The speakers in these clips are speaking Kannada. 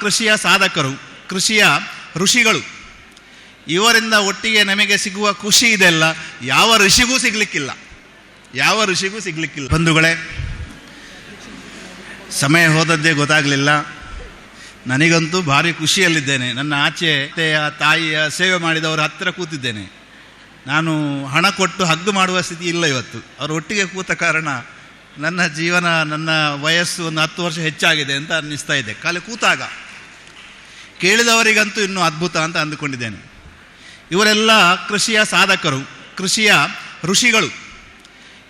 ಕೃಷಿಯ ಸಾಧಕರು, ಕೃಷಿಯ ಋಷಿಗಳು. ಇವರಿಂದ ಒಟ್ಟಿಗೆ ನಮಗೆ ಸಿಗುವ ಖುಷಿ ಇದೆಲ್ಲ, ಯಾವ ಋಷಿಗೂ ಸಿಗ್ಲಿಕ್ಕಿಲ್ಲ. ಯಾವ ಋಷಿಗೂ ಸಿಗ್ಲಿಕ್ಕಿಲ್ಲ. ಬಂಧುಗಳೇ, ಸಮಯ ಹೋದದ್ದೇ ಗೊತ್ತಾಗಲಿಲ್ಲ. ನನಗಂತೂ ಭಾರಿ ಖುಷಿಯಲ್ಲಿದ್ದೇನೆ. ನನ್ನ ಆಚೆ ತಾಯಿಯ ಸೇವೆ ಮಾಡಿದವರ ಹತ್ತಿರ ಕೂತಿದ್ದೇನೆ. ನಾನು ಹಣ ಕೊಟ್ಟು ಹಗ್ಗು ಮಾಡುವ ಸ್ಥಿತಿ ಇಲ್ಲ ಇವತ್ತು. ಅವರು ಒಟ್ಟಿಗೆ ಕೂತ ಕಾರಣ ನನ್ನ ಜೀವನ, ನನ್ನ ವಯಸ್ಸು ಒಂದು ಹತ್ತು ವರ್ಷ ಹೆಚ್ಚಾಗಿದೆ ಅಂತ ಅನ್ನಿಸ್ತಾ ಇದೆ. ಖಾಲಿ ಕೂತಾಗ. ಕೇಳಿದವರಿಗಂತೂ ಇನ್ನೂ ಅದ್ಭುತ ಅಂತ ಅಂದುಕೊಂಡಿದ್ದೇನೆ. ಇವರೆಲ್ಲ ಕೃಷಿಯ ಸಾಧಕರು, ಕೃಷಿಯ ಋಷಿಗಳು.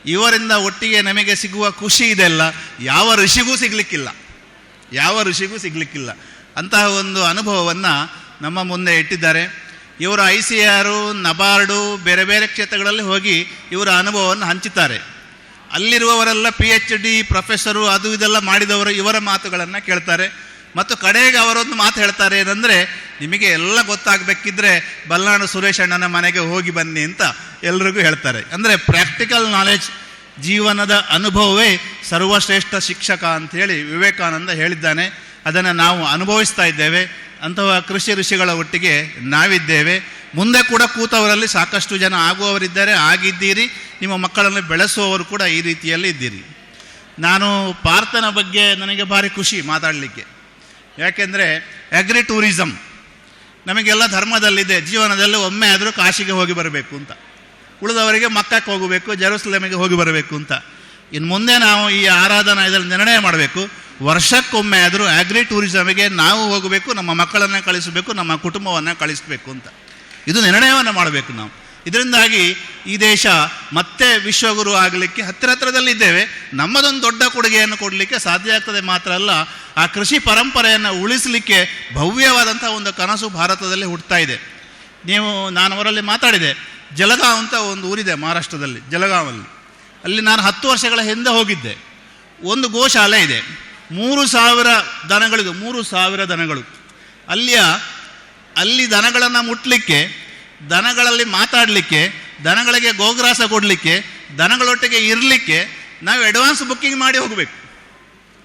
ಇವರಿಂದ ಒಟ್ಟಿಗೆ ನಮಗೆ ಸಿಗುವ ಖುಷಿ ಇದೆಲ್ಲ, ಯಾವ ಋಷಿಗೂ ಸಿಗಲಿಕ್ಕಿಲ್ಲ. ಯಾವ ಋಷಿಗೂ ಸಿಗಲಿಕ್ಕಿಲ್ಲ. ಅಂತಹ ಒಂದು ಅನುಭವವನ್ನು ನಮ್ಮ ಮುಂದೆ ಇಟ್ಟಿದ್ದಾರೆ. ಇವರು ಐ ಸಿ ಆರು ನಬಾರ್ಡು, ಬೇರೆ ಬೇರೆ ಕ್ಷೇತ್ರಗಳಲ್ಲಿ ಹೋಗಿ ಇವರ ಅನುಭವವನ್ನು ಹಂಚುತ್ತಾರೆ ಅಲ್ಲಿರುವವರೆಲ್ಲ ಪಿ ಎಚ್ ಡಿ ಪ್ರೊಫೆಸರು ಅದು ಇದೆಲ್ಲ ಮಾಡಿದವರು ಇವರ ಮಾತುಗಳನ್ನು ಕೇಳ್ತಾರೆ. ಮತ್ತು ಕಡೆಗೆ ಅವರೊಂದು ಮಾತು ಹೇಳ್ತಾರೆ ಏನಂದರೆ, ನಿಮಗೆ ಎಲ್ಲ ಗೊತ್ತಾಗಬೇಕಿದ್ರೆ ಬಲ್ಲಾಣ ಸುರೇಶ್ ಅಣ್ಣನ ಮನೆಗೆ ಹೋಗಿ ಬನ್ನಿ ಅಂತ ಎಲ್ರಿಗೂ ಹೇಳ್ತಾರೆ. ಅಂದರೆ ಪ್ರಾಕ್ಟಿಕಲ್ ನಾಲೆಜ್ ಜೀವನದ ಅನುಭವವೇ ಸರ್ವಶ್ರೇಷ್ಠ ಶಿಕ್ಷಕ ಅಂಥೇಳಿ ವಿವೇಕಾನಂದ ಹೇಳಿದ್ದಾನೆ. ಅದನ್ನು ನಾವು ಅನುಭವಿಸ್ತಾ ಇದ್ದೇವೆ. ಅಂತಹ ಕೃಷಿ ಋಷಿಗಳ ಒಟ್ಟಿಗೆ ನಾವಿದ್ದೇವೆ. ಮುಂದೆ ಕೂಡ ಕೂತವರಲ್ಲಿ ಸಾಕಷ್ಟು ಜನ ಆಗುವವರಿದ್ದಾರೆ, ಆಗಿದ್ದೀರಿ. ನಿಮ್ಮ ಮಕ್ಕಳನ್ನು ಬೆಳೆಸುವವರು ಕೂಡ ಈ ರೀತಿಯಲ್ಲಿ ಇದ್ದೀರಿ. ನಾನು ಪಾರ್ಥನ ಬಗ್ಗೆ ನನಗೆ ಭಾರಿ ಖುಷಿ ಮಾತಾಡಲಿಕ್ಕೆ. ಯಾಕೆಂದರೆ ಅಗ್ರಿ ಟೂರಿಸಮ್ ನಮಗೆಲ್ಲ ಧರ್ಮದಲ್ಲಿದೆ, ಜೀವನದಲ್ಲಿ ಒಮ್ಮೆ ಆದರೂ ಕಾಶಿಗೆ ಹೋಗಿ ಬರಬೇಕು ಅಂತ. ಉಳಿದವರಿಗೆ ಮಕ್ಕಕ್ಕೆ ಹೋಗಬೇಕು, ಜೆರೂಸಲೇಮಿಗೆ ಹೋಗಿ ಬರಬೇಕು ಅಂತ. ಇನ್ನು ಮುಂದೆ ನಾವು ಈ ಆರಾಧನಾ ಇದರಲ್ಲಿ ನಿರ್ಣಯ ಮಾಡಬೇಕು, ವರ್ಷಕ್ಕೊಮ್ಮೆ ಆದರೂ ಅಗ್ರಿ ಟೂರಿಸಮಿಗೆ ನಾವು ಹೋಗಬೇಕು, ನಮ್ಮ ಮಕ್ಕಳನ್ನು ಕಳಿಸಬೇಕು, ನಮ್ಮ ಕುಟುಂಬವನ್ನು ಕಳಿಸಬೇಕು ಅಂತ. ಇದು ನಿರ್ಣಯವನ್ನು ಮಾಡಬೇಕು ನಾವು. ಇದರಿಂದಾಗಿ ಈ ದೇಶ ಮತ್ತೆ ವಿಶ್ವಗುರು ಆಗಲಿಕ್ಕೆ ಹತ್ತಿರ ಹತ್ತಿರದಲ್ಲಿದ್ದೇವೆ ನಮ್ಮದೊಂದು ದೊಡ್ಡ ಕೊಡುಗೆಯನ್ನು ಕೊಡಲಿಕ್ಕೆ ಸಾಧ್ಯ ಆಗ್ತದೆ ಮಾತ್ರ ಅಲ್ಲ, ಆ ಕೃಷಿ ಪರಂಪರೆಯನ್ನು ಉಳಿಸಲಿಕ್ಕೆ ಭವ್ಯವಾದಂಥ ಒಂದು ಕನಸು ಭಾರತದಲ್ಲಿ ಹುಟ್ಟುತ್ತಾ ಇದೆ. ನೀವು, ನಾನು ಅವರಲ್ಲಿ ಮಾತಾಡಿದೆ, ಜಲಗಾಂವ್ ಅಂತ ಒಂದು ಊರಿದೆ ಮಹಾರಾಷ್ಟ್ರದಲ್ಲಿ, ಜಲಗಾಂವಲ್ಲಿ. ಅಲ್ಲಿ ನಾನು ಹತ್ತು ವರ್ಷಗಳ ಹಿಂದೆ ಹೋಗಿದ್ದೆ. ಒಂದು ಗೋಶಾಲೆ ಇದೆ, ಮೂರು ಸಾವಿರ ದನಗಳಿದೆ ಮೂರು ಸಾವಿರ ದನಗಳು. ಅಲ್ಲಿಯ, ಅಲ್ಲಿ ದನಗಳನ್ನು ಮುಟ್ಲಿಕ್ಕೆ ದನಗಳಲ್ಲಿ ಮಾತಾಡಲಿಕ್ಕೆ, ದನಗಳಿಗೆ ಗೋಗ್ರಾಸ ಕೊಡಲಿಕ್ಕೆ, ದನಗಳೊಟ್ಟಿಗೆ ಇರಲಿಕ್ಕೆ ನಾವು ಅಡ್ವಾನ್ಸ್ ಬುಕ್ಕಿಂಗ್ ಮಾಡಿ ಹೋಗಬೇಕು.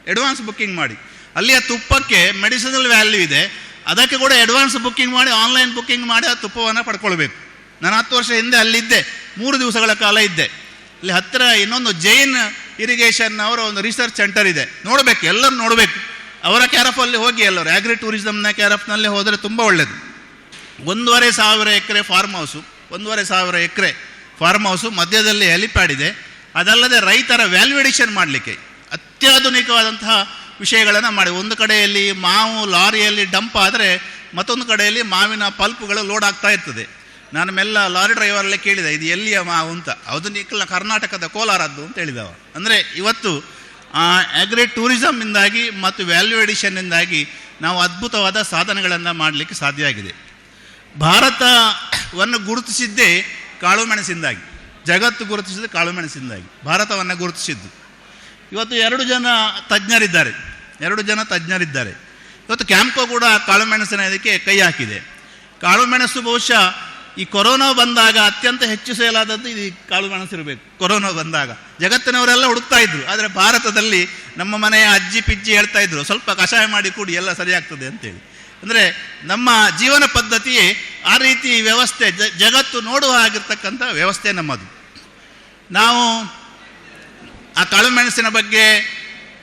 ಅಡ್ವಾನ್ಸ್ ಬುಕ್ಕಿಂಗ್ ಮಾಡಿ. ಅಲ್ಲಿಯ ತುಪ್ಪಕ್ಕೆ ಮೆಡಿಸಿನಲ್ ವ್ಯಾಲ್ಯೂ ಇದೆ. ಅದಕ್ಕೆ ಕೂಡ ಅಡ್ವಾನ್ಸ್ ಬುಕ್ಕಿಂಗ್ ಮಾಡಿ ಆನ್ಲೈನ್ ಬುಕ್ಕಿಂಗ್ ಮಾಡಿ ಆ ತುಪ್ಪವನ್ನು ಪಡ್ಕೊಳ್ಬೇಕು. ನಾನು ಹತ್ತು ವರ್ಷ ಹಿಂದೆ ಅಲ್ಲಿದ್ದೆ. ಮೂರು ದಿವಸಗಳ ಕಾಲ ಇದ್ದೆ. ಅಲ್ಲಿ ಹತ್ತಿರ ಇನ್ನೊಂದು ಜೈನ್ ಇರಿಗೇಷನ್ ಅವರ ಒಂದು ರಿಸರ್ಚ್ ಸೆಂಟರ್ ಇದೆ. ನೋಡಬೇಕು, ಎಲ್ಲರೂ ನೋಡಬೇಕು. ಅವರ ಕ್ಯಾರಫಲ್ಲಿ ಹೋಗಿ ಎಲ್ಲರೂ. ಆಗ್ರಿ ಟೂರಿಸಮ್ನ ಕ್ಯಾರಫ್ನಲ್ಲಿ ಹೋದರೆ ತುಂಬ ಒಳ್ಳೆಯದು ಒಂದೂವರೆ ಸಾವಿರ ಎಕರೆ ಫಾರ್ಮ್ ಹೌಸು ಒಂದೂವರೆ ಸಾವಿರ ಎಕರೆ ಫಾರ್ಮ್ ಹೌಸು ಮಧ್ಯದಲ್ಲಿ ಹೆಲಿಪ್ಯಾಡ್ ಇದೆ. ಅದಲ್ಲದೆ ರೈತರ ವ್ಯಾಲ್ಯೂಡೇಷನ್ ಮಾಡಲಿಕ್ಕೆ ಅತ್ಯಾಧುನಿಕವಾದಂತಹ ವಿಷಯಗಳನ್ನು ಮಾಡಿ. ಒಂದು ಕಡೆಯಲ್ಲಿ ಮಾವು ಲಾರಿಯಲ್ಲಿ ಡಂಪ್ ಆದರೆ ಮತ್ತೊಂದು ಕಡೆಯಲ್ಲಿ ಮಾವಿನ ಪಲ್ಪುಗಳು ಲೋಡ್ ಆಗ್ತಾ ಇರ್ತದೆ. ನಾನು ಮೆಲ್ಲ ಲಾರಿ ಡ್ರೈವರಲ್ಲೇ ಕೇಳಿದೆ, ಇದು ಎಲ್ಲಿಯ ಮಾವು ಅಂತ? ಅದು ನಿಖಿಲ ಕರ್ನಾಟಕದ ಕೋಲಾರದ್ದು, ಅಂತ ಹೇಳಿದವ. ಅಂದರೆ ಇವತ್ತು ಅಗ್ರಿ ಟೂರಿಸಮ್ನಿಂದಾಗಿ ಮತ್ತು ವ್ಯಾಲ್ಯೂ ಎಡಿಷನ್ನಿಂದಾಗಿ ನಾವು ಅದ್ಭುತವಾದ ಸಾಧನೆಗಳನ್ನು ಮಾಡಲಿಕ್ಕೆ ಸಾಧ್ಯ ಆಗಿದೆ. ಭಾರತವನ್ನು ಗುರುತಿಸಿದ್ದೇ ಕಾಳುಮೆಣಸಿಂದಾಗಿ ಜಗತ್ತು ಗುರುತಿಸಿದ್ದು ಕಾಳುಮೆಣಸಿಂದಾಗಿ ಭಾರತವನ್ನು ಗುರುತಿಸಿದ್ದು. ಇವತ್ತು ಎರಡು ಜನ ತಜ್ಞರಿದ್ದಾರೆ. ಎರಡು ಜನ ತಜ್ಞರಿದ್ದಾರೆ. ಇವತ್ತು ಕ್ಯಾಂಪ್ ಕೂಡ ಕಾಳುಮೆಣಸಿನ ಇದಕ್ಕೆ ಕೈ ಹಾಕಿದೆ. ಕಾಳುಮೆಣಸು ಬಹುಶಃ ಈ ಕೊರೋನಾ ಬಂದಾಗ ಅತ್ಯಂತ ಹೆಚ್ಚು ಸೇಲಾದದ್ದು ಇದು ಕಾಳುಮೆಣಸು ಇರಬೇಕು ಕೊರೋನಾ ಬಂದಾಗ. ಜಗತ್ತಿನವರೆಲ್ಲ ಹುಡುಕ್ತಾ ಇದ್ರು. ಆದರೆ ಭಾರತದಲ್ಲಿ ನಮ್ಮ ಮನೆಯ ಅಜ್ಜಿ ಪಿಜ್ಜಿ ಹೇಳ್ತಾ ಇದ್ರು, ಸ್ವಲ್ಪ ಕಷಾಯ ಮಾಡಿ ಕೂಡಿ, ಎಲ್ಲ ಸರಿಯಾಗ್ತದೆ ಅಂತೇಳಿ. ಅಂದರೆ ನಮ್ಮ ಜೀವನ ಪದ್ಧತಿ ಆ ರೀತಿ ವ್ಯವಸ್ಥೆ ಜಗತ್ತು ನೋಡುವ ಆಗಿರ್ತಕ್ಕಂಥ ವ್ಯವಸ್ಥೆ ನಮ್ಮದು. ನಾವು ಆ ಕಾಳುಮೆಣಸಿನ ಬಗ್ಗೆ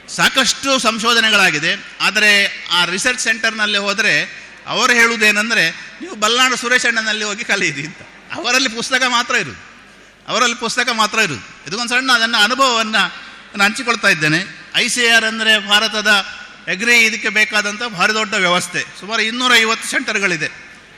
ಸಾಕಷ್ಟು ಸಂಶೋಧನೆಗಳಾಗಿದೆ. ಆದರೆ ಆ ರಿಸರ್ಚ್ ಸೆಂಟರ್ನಲ್ಲಿ ಹೋದರೆ ಅವರು ಹೇಳುವುದೇನೆಂದರೆ, ನೀವು ಬಲ್ನಾಡು ಸುರೇಶ್ ಅಣ್ಣನಲ್ಲಿ ಹೋಗಿ ಕಲಿಯಿರಿ ಅಂತ. ಅವರಲ್ಲಿ ಪುಸ್ತಕ ಮಾತ್ರ ಇರುವುದು. ಅವರಲ್ಲಿ ಪುಸ್ತಕ ಮಾತ್ರ ಇರುವುದು. ಇದಕ್ಕೊಂದು ಸಣ್ಣ ಅದನ್ನು ಅನುಭವವನ್ನು ನಾನು ಹಂಚಿಕೊಳ್ತಾ ಇದ್ದೇನೆ. ಐ ಸಿ ಆರ್ ಅಂದರೆ ಭಾರತದ ಅಗ್ರಿ ಇದಕ್ಕೆ ಬೇಕಾದಂಥ ಭಾರಿ ದೊಡ್ಡ ವ್ಯವಸ್ಥೆ. ಸುಮಾರು ಇನ್ನೂರೈವತ್ತು ಸೆಂಟರ್ಗಳಿದೆ.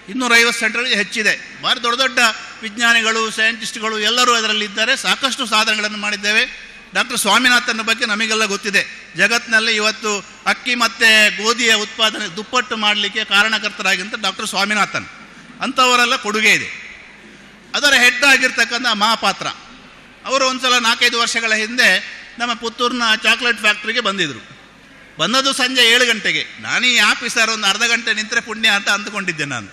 ಇನ್ನೂರೈವತ್ತು ಸೆಂಟರ್ಗಳಿಗೆ ಹೆಚ್ಚಿದೆ. ಭಾರಿ ದೊಡ್ಡ ದೊಡ್ಡ ವಿಜ್ಞಾನಿಗಳು ಸೈಂಟಿಸ್ಟ್ಗಳು ಎಲ್ಲರೂ ಅದರಲ್ಲಿ ಇದ್ದಾರೆ ಸಾಕಷ್ಟು ಸಾಧನೆಗಳನ್ನು ಮಾಡಿದ್ದೇವೆ. ಡಾಕ್ಟರ್ ಸ್ವಾಮಿನಾಥನ ಬಗ್ಗೆ ನಮಗೆಲ್ಲ ಗೊತ್ತಿದೆ. ಜಗತ್ತಿನಲ್ಲಿ ಇವತ್ತು ಅಕ್ಕಿ ಮತ್ತು ಗೋಧಿಯ ಉತ್ಪಾದನೆ ದುಪ್ಪಟ್ಟು ಮಾಡಲಿಕ್ಕೆ ಕಾರಣಕರ್ತರಾಗಿಂತ ಡಾಕ್ಟರ್ ಸ್ವಾಮಿನಾಥನ್. ಅಂಥವರೆಲ್ಲ ಕೊಡುಗೆ ಇದೆ. ಅದರ ಹೆಡ್ ಆಗಿರ್ತಕ್ಕಂಥ ಮಹಾಪಾತ್ರ. ಅವರು ಒಂದು ಸಲ ನಾಲ್ಕೈದು ವರ್ಷಗಳ ಹಿಂದೆ ನಮ್ಮ ಪುತ್ತೂರಿನ ಚಾಕ್ಲೇಟ್ ಫ್ಯಾಕ್ಟ್ರಿಗೆ ಬಂದಿದ್ದರು ಬಂದದ್ದು ಸಂಜೆ ಏಳು ಗಂಟೆಗೆ. ನಾನು ಈ ಆಫೀಸರ್ ಒಂದು ಅರ್ಧ ಗಂಟೆ ನಿಂತರೆ ಪುಣ್ಯ ಅಂತ ಅಂದುಕೊಂಡಿದ್ದೆ ನಾನು.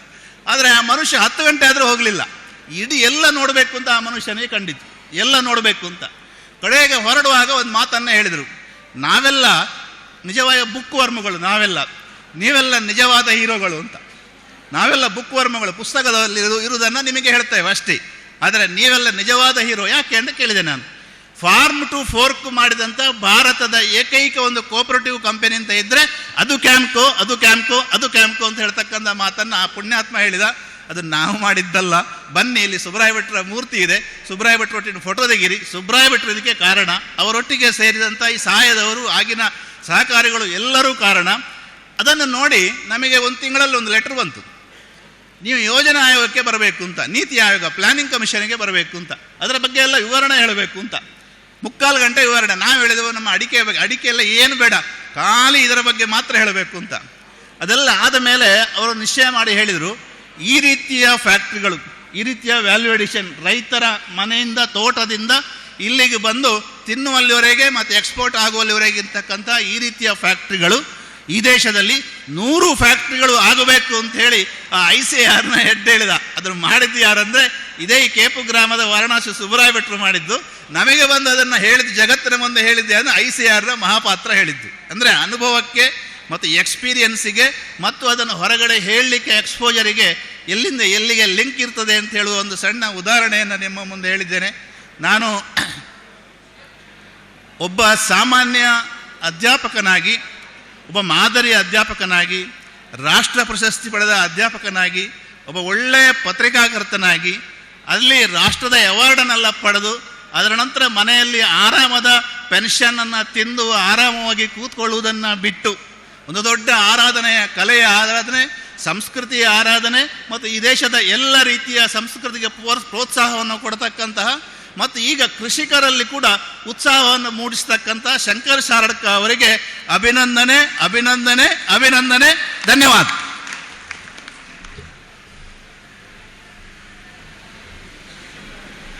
ಆದರೆ ಆ ಮನುಷ್ಯ ಹತ್ತು ಗಂಟೆ ಆದರೂ ಹೋಗಲಿಲ್ಲ. ಇಡೀ ಎಲ್ಲ ನೋಡಬೇಕು ಅಂತ ಆ ಮನುಷ್ಯನಿಗೆ ಕಂಡಿತು ಎಲ್ಲ ನೋಡಬೇಕು ಅಂತ. ಕಡೆಗೆ ಹೊರಡುವಾಗ ಒಂದು ಮಾತನ್ನು ಹೇಳಿದರು. ನಾವೆಲ್ಲ ನಿಜವಾದ ಬುಕ್ ವರ್ಮಗಳು ನಾವೆಲ್ಲ. ನೀವೆಲ್ಲ ನಿಜವಾದ ಹೀರೋಗಳು ಅಂತ. ನಾವೆಲ್ಲ ಬುಕ್ ವರ್ಮಗಳು ಪುಸ್ತಕದಲ್ಲಿ ಇರು- ಇರುವುದನ್ನು ನಿಮಗೆ ಹೇಳ್ತೇವೆ ಅಷ್ಟೇ. ಆದರೆ ನೀವೆಲ್ಲ ನಿಜವಾದ ಹೀರೋ ಯಾಕೆ ಅಂತ ಕೇಳಿದೆ ನಾನು. ಫಾರ್ಮ್ ಟು ಫೋರ್ಕ್ ಮಾಡಿದಂಥ ಭಾರತದ ಏಕೈಕ ಒಂದು ಕೋಪರೇಟಿವ್ ಕಂಪನಿ ಅಂತ ಇದ್ದರೆ ಅದು ಕ್ಯಾಂಪ್ಕೋ ಅದು ಕ್ಯಾಂಪ್ಕೋ ಅದು ಕ್ಯಾಂಪ್ಕೋ ಅಂತ ಹೇಳ್ತಕ್ಕಂಥ ಮಾತನ್ನು ಆ ಪುಣ್ಯಾತ್ಮ ಹೇಳಿದ. ಅದು ನಾವು ಮಾಡಿದ್ದಲ್ಲ. ಬನ್ನಿ, ಇಲ್ಲಿ ಸುಬ್ರಾಯ ಭಟ್ರ ಮೂರ್ತಿ ಇದೆ. ಸುಬ್ರಾಯ ಭಟ್ರ ಒಟ್ಟಿನ ಫೋಟೋ ತೆಗೀರಿ. ಸುಬ್ರಾಯ ಭಟ್ರು ಇದಕ್ಕೆ ಕಾರಣ, ಅವರೊಟ್ಟಿಗೆ ಸೇರಿದಂಥ ಈ ಸಹಾಯದವರು ಆಗಿನ ಸಹಕಾರಿಗಳು ಎಲ್ಲರೂ ಕಾರಣ. ಅದನ್ನು ನೋಡಿ ನಮಗೆ ಒಂದು ತಿಂಗಳಲ್ಲಿ ಒಂದು ಲೆಟ್ರ್ ಬಂತು. ನೀವು ಯೋಜನಾ ಆಯೋಗಕ್ಕೆ ಬರಬೇಕು ಅಂತ, ನೀತಿ ಆಯೋಗ ಪ್ಲಾನಿಂಗ್ ಕಮಿಷನ್ಗೆ ಬರಬೇಕು ಅಂತ. ಅದರ ಬಗ್ಗೆ ಎಲ್ಲ ವಿವರಣೆ ಹೇಳಬೇಕು ಅಂತ. ಮುಕ್ಕಾಲು ಗಂಟೆ ವಿವರಣೆ. ನಾವು ಹೇಳಿದೆವು ನಮ್ಮ ಅಡಿಕೆ ಬಗ್ಗೆ ಅಡಿಕೆ ಎಲ್ಲ ಏನು ಬೇಡ. ಖಾಲಿ ಇದರ ಬಗ್ಗೆ ಮಾತ್ರ ಹೇಳಬೇಕು ಅಂತ. ಅದೆಲ್ಲ ಆದ ಮೇಲೆ ಅವರು ನಿಶ್ಚಯ ಮಾಡಿ ಹೇಳಿದರು, ಈ ರೀತಿಯ ಫ್ಯಾಕ್ಟ್ರಿಗಳು, ಈ ರೀತಿಯ ವ್ಯಾಲ್ಯೂ ಎಡಿಷನ್ ರೈತರ ಮನೆಯಿಂದ, ತೋಟದಿಂದ ಇಲ್ಲಿಗೆ ಬಂದು ತಿನ್ನುವಲ್ಲಿವರೆಗೆ ಮತ್ತು ಎಕ್ಸ್ಪೋರ್ಟ್ ಆಗುವಲ್ಲಿವರೆಗೆ ಇರ್ತಕ್ಕಂಥ ಈ ರೀತಿಯ ಫ್ಯಾಕ್ಟ್ರಿಗಳು ಈ ದೇಶದಲ್ಲಿ ನೂರು ಫ್ಯಾಕ್ಟ್ರಿಗಳು ಆಗಬೇಕು ಅಂತ ಹೇಳಿ ಆ ಐ ಸಿ ಆರ್ನ ಹೆಡ್ ಹೇಳಿದ. ಅದನ್ನು ಮಾಡಿದ್ದು ಯಾರಂದರೆ ಇದೇ ಈ ಕೇಪು ಗ್ರಾಮದ ವಾರಣಾಸಿ ಸುಬ್ರಾಯ್ ಭಟ್ರು ಮಾಡಿದ್ದು. ನಮಗೆ ಬಂದು ಅದನ್ನು ಹೇಳಿದ್ದು ಜಗತ್ತಿನ ಮುಂದೆ ಹೇಳಿದ್ದೆ ಅಂದರೆ ಐ ಸಿ ಆರ್ನ ಮಹಾಪಾತ್ರ ಹೇಳಿದ್ದು. ಅಂದರೆ ಅನುಭವಕ್ಕೆ ಮತ್ತು ಎಕ್ಸ್ಪೀರಿಯನ್ಸಿಗೆ ಮತ್ತು ಅದನ್ನು ಹೊರಗಡೆ ಹೇಳಲಿಕ್ಕೆ ಎಕ್ಸ್ಪೋಜರಿಗೆ ಎಲ್ಲಿಂದ ಎಲ್ಲಿಗೆ ಲಿಂಕ್ ಇರ್ತದೆ ಅಂತ ಹೇಳುವ ಒಂದು ಸಣ್ಣ ಉದಾಹರಣೆಯನ್ನು ನಿಮ್ಮ ಮುಂದೆ ಹೇಳಿದ್ದೇನೆ. ನಾನು ಒಬ್ಬ ಸಾಮಾನ್ಯ ಅಧ್ಯಾಪಕನಾಗಿ, ಒಬ್ಬ ಮಾದರಿ ಅಧ್ಯಾಪಕನಾಗಿ, ರಾಷ್ಟ್ರ ಪ್ರಶಸ್ತಿ ಪಡೆದ ಅಧ್ಯಾಪಕನಾಗಿ, ಒಬ್ಬ ಒಳ್ಳೆಯ ಪತ್ರಿಕಾಕರ್ತನಾಗಿ, ಅಲ್ಲಿ ರಾಷ್ಟ್ರದ ಅವಾರ್ಡನ್ನೆಲ್ಲ ಪಡೆದು ಅದರ ನಂತರ ಮನೆಯಲ್ಲಿ ಆರಾಮದ ಪೆನ್ಷನನ್ನು ತಿಂದು ಆರಾಮವಾಗಿ ಕೂತ್ಕೊಳ್ಳುವುದನ್ನು ಬಿಟ್ಟು ಒಂದು ದೊಡ್ಡ ಆರಾಧನೆಯ ಕಲೆಯ ಆರಾಧನೆ, ಸಂಸ್ಕೃತಿಯ ಆರಾಧನೆ ಮತ್ತು ಈ ದೇಶದ ಎಲ್ಲ ರೀತಿಯ ಸಂಸ್ಕೃತಿಗೆ ಪ್ರೋತ್ಸಾಹವನ್ನು ಕೊಡತಕ್ಕಂತಹ ಮತ್ತು ಈಗ ಕೃಷಿಕರಲ್ಲಿ ಕೂಡ ಉತ್ಸಾಹವನ್ನು ಮೂಡಿಸ್ತಕ್ಕಂಥ ಶಂಕರ್ ಶಾರಡ್ಕ ಅವರಿಗೆ ಅಭಿನಂದನೆ ಅಭಿನಂದನೆ ಅಭಿನಂದನೆ, ಧನ್ಯವಾದ.